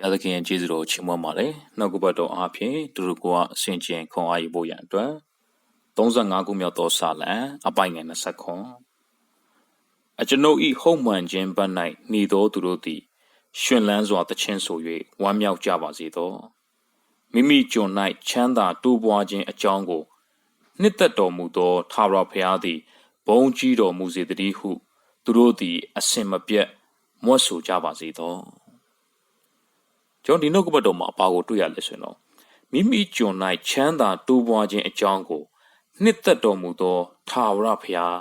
ဘုရားသခင်ရဲ့ကျေးဇူးတော်ကိုချီးမွမ်းပါလေနှုတ်ကပတ်တော်အားဖြင့်သူတို့ကအစဉ်ကျင်ခွန်အားယူဖို့ရန်အတွက်35ခုမြောက်သောစာလံအပိုင်ငယ်20ခွန်အကျွန်ုပ်ဤဟုတ်မှန်ခြင်းဘက်၌หนีသောသူတို့သည်ရှင်လန်းစွာတခြင်းဆို၍ဝမ်းမြောက်ကြပါစေသောမိမိကျွန်၌ချမ်းသာတိုးပွားခြင်းအကြောင်းကိုနှစ်သက်တော်မူသောသာရဘုရားသည်ဘုံကြီးတော်မူစေတည်းဟု သူတို့သည် အစင်မပြတ်မွတ်ဆိုကြပါစေသော ကျွန်တော်ဒီနှုတ်ကပတ်တော်မှာဘာကိုတွေ့ရလဲဆိုရင်တော့မိမိကျွန်၌ချမ်းသာတိုးပွားခြင်းအကြောင်းကိုနှစ်သက်တော်မူသောသာဝရဘုရား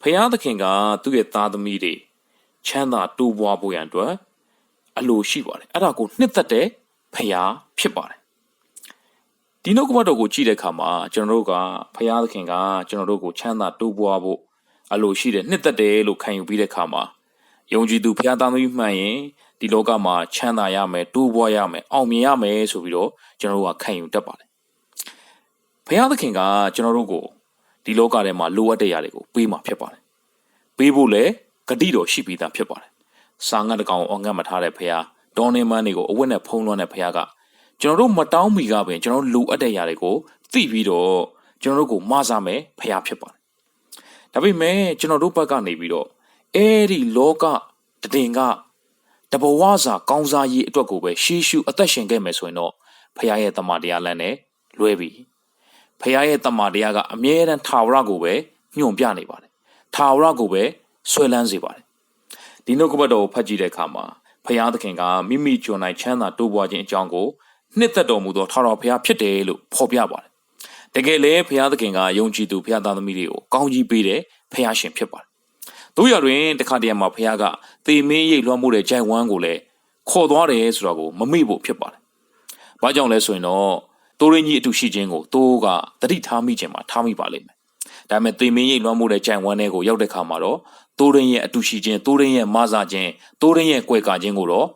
ဘုရားသခင်ကသူ့ရဲ့သားသမီးတွေချမ်းသာတိုးပွားဖို့ရန်အတွက်အလိုရှိပါတယ်အဲ့ဒါကိုနှစ်သက်တဲ့ဘုရားဖြစ်ပါတယ်ဒီနှုတ်ကပတ်တော်ကိုကြည့်တဲ့အခါမှာကျွန်တော်တို့ကဘုရားသခင်ကကျွန်တော်တို့ကိုချမ်းသာတိုးပွားဖို့အလိုရှိတယ်နှစ်သက်တယ်လို့ခံယူပြီးတဲ့အခါမှာ ယုံကြည်သူဘုရားသားသမီးမှန်ရင်ဒီလောကမှာချမ်းသာရမယ်တိုးပွားရမယ်အောင်မြင်ရမယ်ဆိုပြီးတော့ကျွန်တော်တို့ကခံယူတတ်ပါတယ်ဘုရားသခင်ကကျွန်တော်တို့ကိုဒီလောကထဲမှာလိုအပ်တဲ့ຢာတွေကိုပေးမှာဖြစ်ပါတယ်ပေးဖို့လည်းဂတိတော်ရှိပြီးသားဖြစ်ပါတယ်စာငတ်တကောင်အောင်ငတ်မထားတဲ့ဘုရားဒေါ်နေမန်းတွေကိုအဝတ်နဲ့ဖုံးလွှမ်းတဲ့ဘုရားကကျွန်တော်တို့မတောင်းမီကပင်ကျွန်တော်လိုအပ်တဲ့ຢာတွေကိုသိပြီးတော့ကျွန်တော်တို့ကိုမဆာမယ်ဘုရားဖြစ်ပါတယ်ဒါပေမဲ့ကျွန်တော်တို့ဘက်ကနေပြီးတော့ အဲ့ဒီလောကတည်င်ကတဘဝစာကောင်းစားရေးအတွက်ကိုပဲရှေးရှုအသက်ရှင်ခဲ့မယ်ဆိုရင်တော့ဖခင်ရဲ့တမန်တရားလမ်းနဲ့လွဲပြီဖခင်ရဲ့တမန်တရားကအမြဲတမ်းထာဝရကိုပဲညွှန်ပြနေပါတယ်ထာဝရကိုပဲဆွဲလန်းစေပါတယ်ဒီနှုတ်ကပတ်တော်ကိုဖတ်ကြည့်တဲ့အခါမှာဖခင်သခင်ကမိမိကျွန်နိုင်ချမ်းသာတိုးပွားခြင်းအကြောင်းကိုနှစ်သက်တော်မူသောထာဝရဘုရားဖြစ်တယ်လို့ဖော်ပြပါတယ်တကယ်လဲဘုရားသခင်ကယုံကြည်သူဘုရားသားသမီးတွေကိုကောင်းကြီးပေးတဲ့ဘုရားရှင်ဖြစ်ပါတယ် တို့ရတွင်တခါတည်းမှာဘုရားကသေမင်းရိတ်လွှမ်းမှုတဲ့ဂျိုင်ဝမ်ကိုလည်းခေါ်သွားတယ်ဆိုတော့ကိုမမေ့ဖို့ဖြစ်ပါတယ်။ဘာကြောင့်လဲဆိုရင်တော့တိုးရင်းကြီးအတူရှိခြင်းကိုတိုးကတတိထားမိခြင်းမှာထားမိပါလိမ့်မယ်။ဒါပေမဲ့သေမင်းရိတ်လွှမ်းမှုတဲ့ဂျိုင်ဝမ်တွေကိုရောက်တဲ့ခါမှာတော့တိုးရင်းရဲ့အတူရှိခြင်းတိုးရင်းရဲ့မဆာခြင်းတိုးရင်းရဲ့ကွယ်ကာခြင်းကိုတော့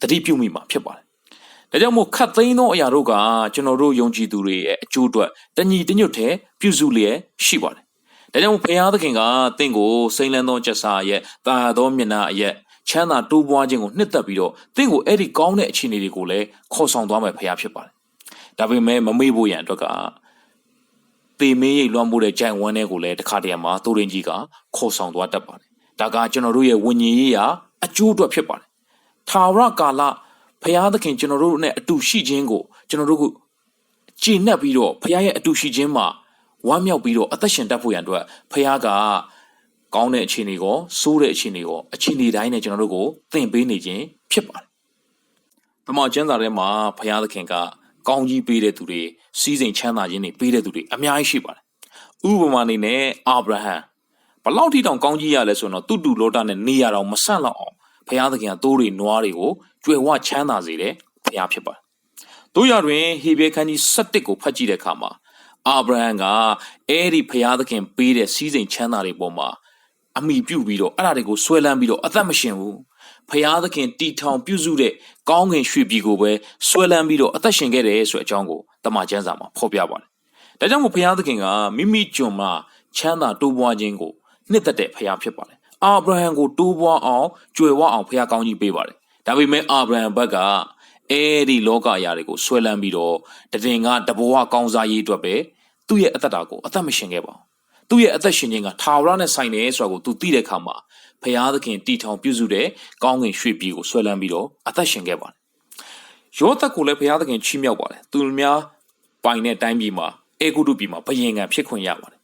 တတိပြုမိမှာဖြစ်ပါတယ်။ဒါကြောင့်မို့ခတ်သိမ်းသောအရာတို့ကကျွန်တော်တို့ယုံကြည်သူတွေရဲ့အကျိုးအတွက်တညီတညွတ်တဲ့ပြုစုလျက်ရှိပါတယ် ဒါကြောင့်ဘုရားသခင်ကတင့်ကိုစိမ့်လန်းသောချက်စားရဲ့တာသောမျက်နှာအရဲ့ချမ်းသာတိုးပွားခြင်းကိုနှစ်သက်ပြီးတော့တင့်ကိုအဲ့ဒီကောင်းတဲ့အခြေအနေတွေကိုလည်းခေါ်ဆောင်သွားမယ်ဘုရားဖြစ်ပါတယ်။ဒါပေမဲ့မမေ့ဖို့ရန်အတွက်ကပေမင်းရိတ်လွှမ်းမိုးတဲ့ကြိုင်ဝမ်းတွေကိုလည်းတခါတည်းမှာတိုးရင်ကြီးကခေါ်ဆောင်သွားတတ်ပါတယ်။ဒါကကျွန်တော်တို့ရဲ့ဝิญဉ်ရေးရာအကျိုးအတွက်ဖြစ်ပါတယ်။ထာဝရကာလဘုရားသခင်ကျွန်တော်တို့နဲ့အတူရှိခြင်းကိုကျွန်တော်တို့ကိုကြည်နှက်ပြီးတော့ဘုရားရဲ့အတူရှိခြင်းမှာ ဝမ်းမြောက်ပြီးတော့အသက်ရှင်တတ်ဖို့ရန်အတွက်ဖခင်ကကောင်းတဲ့အခြေအနေကိုစိုးတဲ့အခြေအနေကိုအခြေအနေတိုင်းနဲ့ကျွန်တော်တို့ကိုသင်ပေးနေခြင်းဖြစ်ပါတယ်။တမန်ကျမ်းစာထဲမှာဖခင်သခင်ကကောင်းကြီးပေးတဲ့သူတွေစီးစိမ်ချမ်းသာခြင်းတွေပေးတဲ့သူတွေအများကြီးရှိပါတယ်။ဥပမာအနေနဲ့အာဗြဟံဘလောက်ထိတောင်ကောင်းကြီးရလဲဆိုတော့တူတူလောတာနဲ့နေရတော့မဆန့်လောက်အောင်ဖခင်သခင်ကတိုးတွေနွားတွေကိုကြွယ်ဝချမ်းသာစေတဲ့ဖခင်ဖြစ်ပါတယ်။တို့ရတွင်ဟေဘဲခန်းကြီး7ကိုဖတ်ကြည့်တဲ့အခါမှာ အာဗြဟံကအဲ့ဒီဖျားသခင်ပေးတဲ့စီးစိမ်ချမ်းသာတွေပေါ်မှာအမိပြုတ်ပြီးတော့အဲ့ဒါတွေကိုဆွဲလန်းပြီးတော့အသက်မရှင်ဘူးဖျားသခင်တီထောင်ပြုစုတဲ့ကောင်းကင်ရွှေပြည်ကိုပဲဆွဲလန်းပြီးတော့အသက်ရှင်ခဲ့တယ်ဆိုတဲ့အကြောင်းကိုတမန်ကျမ်းစာမှာဖော်ပြပါတယ်။ဒါကြောင့်မို့ဖျားသခင်ကမိမိကျွန်မှာချမ်းသာတိုးပွားခြင်းကိုနှစ်သက်တဲ့ဖျားဖြစ်ပါတယ်။အာဗြဟံကိုတိုးပွားအောင်ကြွယ်ဝအောင်ဖျားကောင်းကြီးပေးပါတယ်။ဒါပေမဲ့အာဗြဟံဘက်က အဲဒီလောကအရာတွေကိုဆွဲလန်းပြီးတော့တည်ငါတဘဝကောင်းစားရေးအတွက်ပဲသူ့ရဲ့အသက်တာကိုအသက်မရှင်ခဲ့ပါဘူးသူ့ရဲ့အသက်ရှင်ခြင်းကထာဝရနဲ့ဆိုင်တယ်ဆိုတာကိုသူသိတဲ့အခါမှာဖရာသခင်တီထောင်ပြုစုတဲ့ကောင်းကင်ရွှေပြည်ကိုဆွဲလန်းပြီးတော့အသက်ရှင်ခဲ့ပါတယ်ယောသက်ကိုလည်းဖရာသခင်ချီးမြှောက်ပါတယ်သူများပိုင်တဲ့တိုင်းပြည်မှာအေဂုတုပြည်မှာဘယင်ကံဖြစ်ခွင့်ရပါတယ်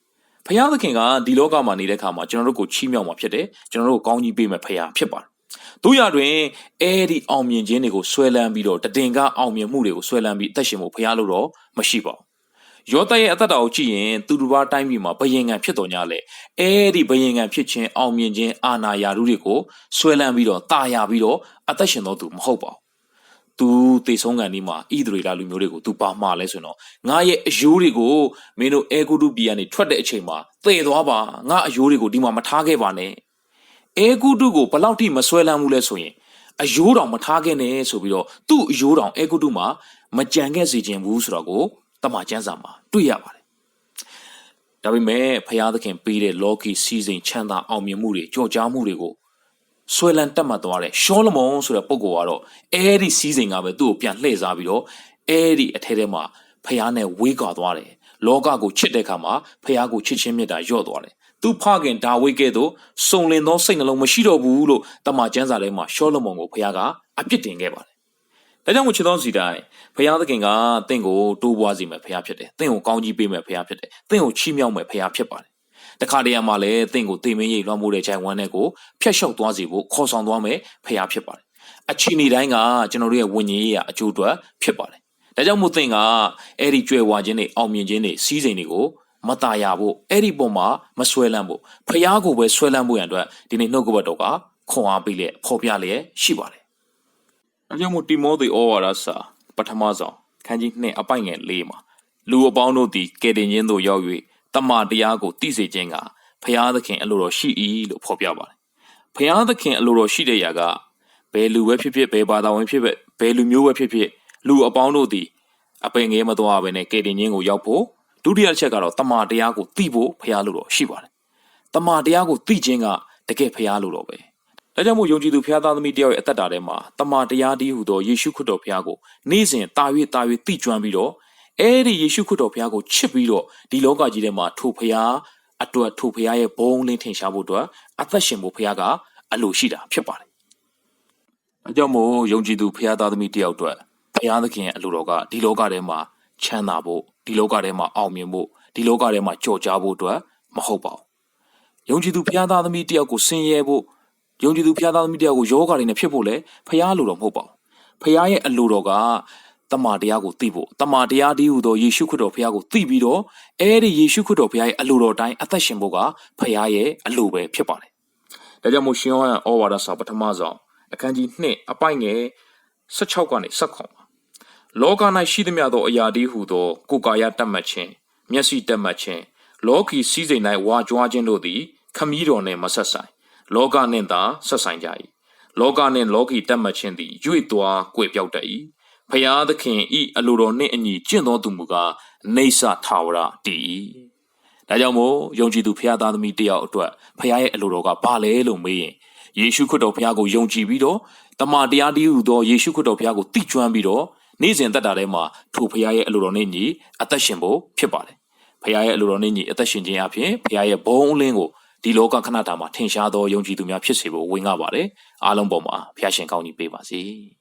ဖရာသခင်ကဒီလောကမှာနေတဲ့အခါမှာကျွန်တော်တို့ကိုချီးမြှောက်မှာဖြစ်တယ်ကျွန်တော်တို့ကောင်းကြီးပေးမယ်ဖရာဖြစ်ပါတယ် တို့ရတွင်အဲဒီအောင်မြင်ခြင်းတွေကိုဆွဲလန်းပြီးတော့တည်ငါအောင်မြင်မှုတွေကိုဆွဲလန်းပြီးအသက်ရှင်ဖို့ဖရာလို့တော့မရှိပါဘူးယောသရဲ့အသက်တာကိုကြည့်ရင်သူတစ်ပါးတိုင်းပြည်မှာဘယင်ငံဖြစ်တော်냐လေအဲ့ဒီဘယင်ငံဖြစ်ခြင်းအောင်မြင်ခြင်းအာနာယာရုတွေကိုဆွဲလန်းပြီးတော့တာယာပြီးတော့အသက်ရှင်တော်သူမဟုတ်ပါဘူးသူတေဆုံးကန်ဒီမှာဣသရေလလူမျိုးတွေကိုသူပါမှာလဲဆိုတော့ငါရဲ့အယိုးတွေကိုမင်းတို့အဲဂုတုပြည်ကနေထွက်တဲ့အချိန်မှာသေသွားပါငါအယိုးတွေကိုဒီမှာမထားခဲ့ပါနဲ့ အဲဂုတုကိုဘလောက်ထိမဆွဲလန်းဘူးလဲဆိုရင်အယိုးတောင်မထားခဲ့နဲ့ဆိုပြီးတော့သူ့အယိုးတောင်အဲဂုတုမှာမကြံခဲ့စေခြင်းဘူးဆိုတော့ကိုတမန်ကျမ်းစာမှာတွေ့ရပါတယ်ဒါပေမဲ့ဖရာသခင်ပေးတဲ့လောကီစီစဉ်ချမ်းသာအောင်မြင်မှုတွေကြော်ကြားမှုတွေကိုဆွဲလန်းတက်မှတ်သွားတယ်ရှောလမုန်ဆိုတဲ့ပုဂ္ဂိုလ်ကတော့အဲ့ဒီစီးစိမ်ကပဲသူ့ကိုပြန်လှည့်စားပြီးတော့အဲ့ဒီအထဲထဲမှာဖះနဲ့ဝေးကွာသွားတယ် လောကကိုချစ်တဲ့အခါမှာဖះကိုချစ်ချင်းမြတ်တာညော့သွားတယ်သူဖခင်ဒါဝိဒ်ကဲ့သို့စုံလင်သောစိတ်နှလုံးမရှိတော့ဘူးလို့တမန်ကျမ်းစာထဲမှာရှောလမုန်ကိုဖះကအပြစ်တင်ခဲ့ပါတယ်ဒါကြောင့်မို့ချစ်တော်စီတိုင်းဖះသခင်ကတင့်ကိုတိုးပွားစေမယ်ဖះဖြစ်တယ်တင့်ကိုကောင်းကြီးပေးမယ်ဖះဖြစ်တယ်တင့်ကိုချီးမြှောက်မယ်ဖះဖြစ်ပါတယ်တခါတရံမှာလည်းတင့်ကိုတေမင်းရိပ်လွှမ်းမိုးတဲ့ခြိုင်ဝမ်းတဲ့ကိုဖျက်လျှောက်သွားစေဖို့ခေါ်ဆောင်သွားမယ်ဖះဖြစ်ပါတယ်အချိန်ဒီတိုင်းကကျွန်တော်တို့ရဲ့ဝิญဉ်ရေးရအကျိုးအတွက်ဖြစ်ပါတယ် ဒါကြောင့်မို့သင်ကအဲ့ဒီကြွယ်ဝခြင်းတွေအောင်မြင်ခြင်းတွေစီးစိမ်တွေကိုမตายဖို့အဲ့ဒီပုံမှာမဆွဲလန်းဖို့ဖះကိုပဲဆွဲလန်းဖို့ရန်အတွက်ဒီနေ့နှုတ်ကပတ်တော်ကခွန်အားပေးလျက်ဖော်ပြလျက်ရှိပါတယ်။ဒါကြောင့်မို့တိမောသေဩဝါဒစာပထမဆုံးခန်းကြီး2အပိုင်ငယ်၄မှာလူအပေါင်းတို့သည်ကယ်တင်ခြင်းသို့ရောက်၍တမန်တရားကိုတည်စေခြင်းကဖះသခင်အလိုတော်ရှိ၏လို့ဖော်ပြပါတယ်။ဖះသခင်အလိုတော်ရှိတဲ့ຢာကဘယ်လူပဲဖြစ်ဖြစ်ဘယ်ဘာသာဝင်ဖြစ်ဖြစ်ဘယ်လူမျိုးပဲဖြစ်ဖြစ် လူအပေါင်းတို့သည်အပင်ငယ်မသွားဘဲနဲ့ကယ်တင်ခြင်းကိုရောက်ဖို့ဒုတိယအချက်ကတော့တမန်တရားကိုသိဖို့ဖះလိုတော်ရှိပါတယ်။တမန်တရားကိုသိခြင်းကတကယ်ဖះလိုတော်ပဲ။ဒါကြောင့်မို့ယုံကြည်သူဖះသားသမီးတယောက်ရဲ့အသက်တာထဲမှာတမန်တရားဒီဟုသောယေရှုခရစ်တော်ဖះကိုနေ့စဉ်တာ၍တာ၍သိကျွမ်းပြီးတော့အဲ့ဒီယေရှုခရစ်တော်ဖះကိုချစ်ပြီးတော့ဒီလောကကြီးထဲမှာထိုဖះအတွက်ထိုဖះရဲ့ဘုံလင်းထင်ရှားဖို့အတွက်အသက်ရှင်ဖို့ဖះကအလိုရှိတာဖြစ်ပါတယ်။အဲကြောင့်မို့ယုံကြည်သူဖះသားသမီးတယောက်အတွက် ဖះသခင်ရဲ့အလိုတော်ကဒီလောကထဲမှာချမ်းသာဖို့ဒီလောကထဲမှာအောင်မြင်ဖို့ဒီလောကထဲမှာကြော်ကြားဖို့အတွက်မဟုတ်ပါဘူး။ယုံကြည်သူဖះသားသမီးတယောက်ကိုဆင်းရဲဖို့ယုံကြည်သူဖះသားသမီးတယောက်ကိုယောဂါတွေနဲ့ဖြစ်ဖို့လဲဖះလိုတော်မဟုတ်ပါဘူး။ဖះရဲ့အလိုတော်ကတမန်တရားကိုသိဖို့တမန်တရားဒီဟုသောယေရှုခရစ်တော်ဖះကိုသိပြီးတော့အဲ့ဒီယေရှုခရစ်တော်ဖះရဲ့အလိုတော်တိုင်းအသက်ရှင်ဖို့ကဖះရဲ့အလိုပဲဖြစ်ပါတယ်။ဒါကြောင့်မို့ရှင်ယောဟန်ဩဝါဒစာပထမဆုံးအခန်းကြီး2အပိုင်ငယ်16ကနေ19ပါ လောက၌ရှိသမျှသောအရာဒီဟုသောကိုယ်ကာယတတ်မှတ်ခြင်းမျက်စိတတ်မှတ်ခြင်းလောကီစည်းစိမ်၌ဝါကြွားခြင်းတို့သည်ခမည်းတော်နှင့်မဆက်ဆိုင်လောကနှင့်သာဆက်ဆိုင်ကြ၏လောကနှင့်လောကီတတ်မှတ်ခြင်းသည်ရွေ့သွားကွေပြောက်တတ်၏ဖျားသခင်ဤအလိုတော်နှင့်အညီကျင့်သောသူမူကားနေဆထာဝရတည်၏ဒါကြောင့်မို့ယုံကြည်သူဖျားသားသမီးတယောက်အတွက်ဖျားရဲ့အလိုတော်ကဘာလဲလို့မေးရင်ယေရှုခရစ်တော်ဖျားကိုယုံကြည်ပြီးတော့တမန်တရားတည်းဟူသောယေရှုခရစ်တော်ဖျားကိုသိကျွမ်းပြီးတော့ နေ့စဉ်တက်တာထဲမှာထိုဖခင်ရဲ့အလိုတော်နဲ့ညီအသက်ရှင်ဖို့ဖြစ်ပါတယ်။ဖခင်ရဲ့အလိုတော်နဲ့ညီအသက်ရှင်ခြင်းအပြင်ဖခင်ရဲ့ဘုံအလင်းကိုဒီလောကခဏတာမှာထင်ရှားသောယုံကြည်သူများဖြစ်စေဖို့ဝင်ငှပါတယ်။အားလုံးပေါ်မှာဖခင်ရှင်ကောင်းကြီးပေးပါစေ။